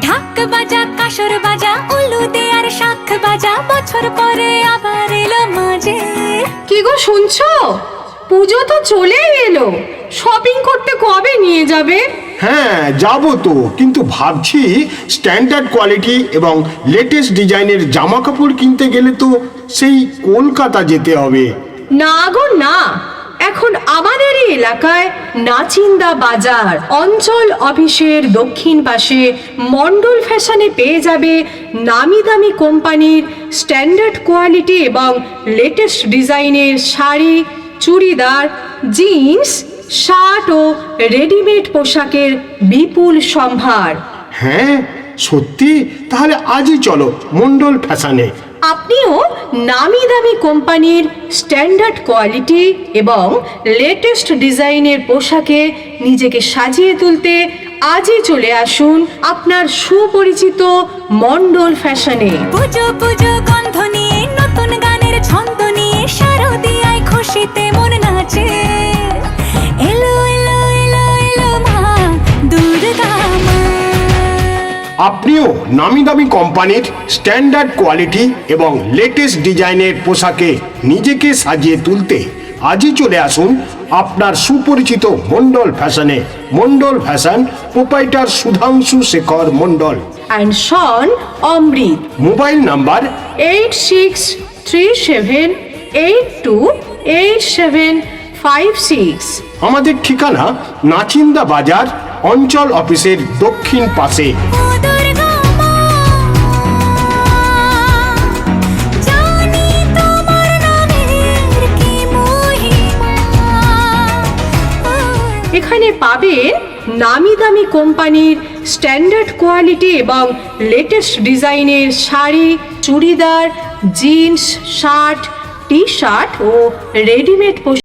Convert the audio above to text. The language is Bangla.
ঢাক বাজা কাসর বাজা উলু দে আর শাখ বাজা বছর পরে আবার এলো মাঝে। কি গো শুনছো? পুজো তো চলেই এলো। শপিং করতে কবে নিয়ে যাবে? হ্যাঁ যাব তো কিন্তু ভাবছি স্ট্যান্ডার্ড কোয়ালিটি এবং লেটেস্ট ডিজাইনের জামা কাপড় কিনতে গেলে তো সেই কলকাতা যেতে হবে। না গো না। এলাকায় নাচিন্দা বাজার। অঞ্চল অফিসের দক্ষিণ পাশে মন্ডল ফ্যাশনে পেয়ে যাবে নামি দামি কোম্পানির স্ট্যান্ডার্ড কোয়ালিটি এবং লেটেস্ট ডিজাইনের শাড়ি, চুড়িদার, জিন্স, শার্ট ও রেডিমেড পোশাকের বিপুল সম্ভার। হ্যাঁ সত্যি? তাহলে আজই চলো মন্ডল ফ্যাশনে। আপনিও নামি দামি কোম্পানির স্ট্যান্ডার্ড কোয়ালিটি এবং লেটেস্ট ডিজাইনের পোশাকে নিজেকে সাজিয়ে তুলতে আজই চলে আসুন আপনার সুপরিচিত মন্ডল ফ্যাশনে। পুজো পুজো আপনিও নামি দামি কোম্পানির স্ট্যান্ডার্ড কোয়ালিটি এবং লেটেস্ট ডিজাইনের পোশাকে নিজেকে সাজিয়ে তুলতে আজই চলে আসুন আপনার সুপরিচিত মন্ডল ফ্যাশনে। Mondal fashion proprietor Sudhanshu Shekhar Mondal and son Amrit. Mobile number eight six three seven eight two eight seven five six. আমাদের ঠিকানা নাচিন্দা বাজার অঞ্চল অফিসের দক্ষিণ পাশে। পাবেন নামি দামি কোম্পানির স্ট্যান্ডার্ড কোয়ালিটি এবং লেটেস্ট ডিজাইনের sari, churidar, jeans, shirt T shirt ও রেডিমেড পোশাক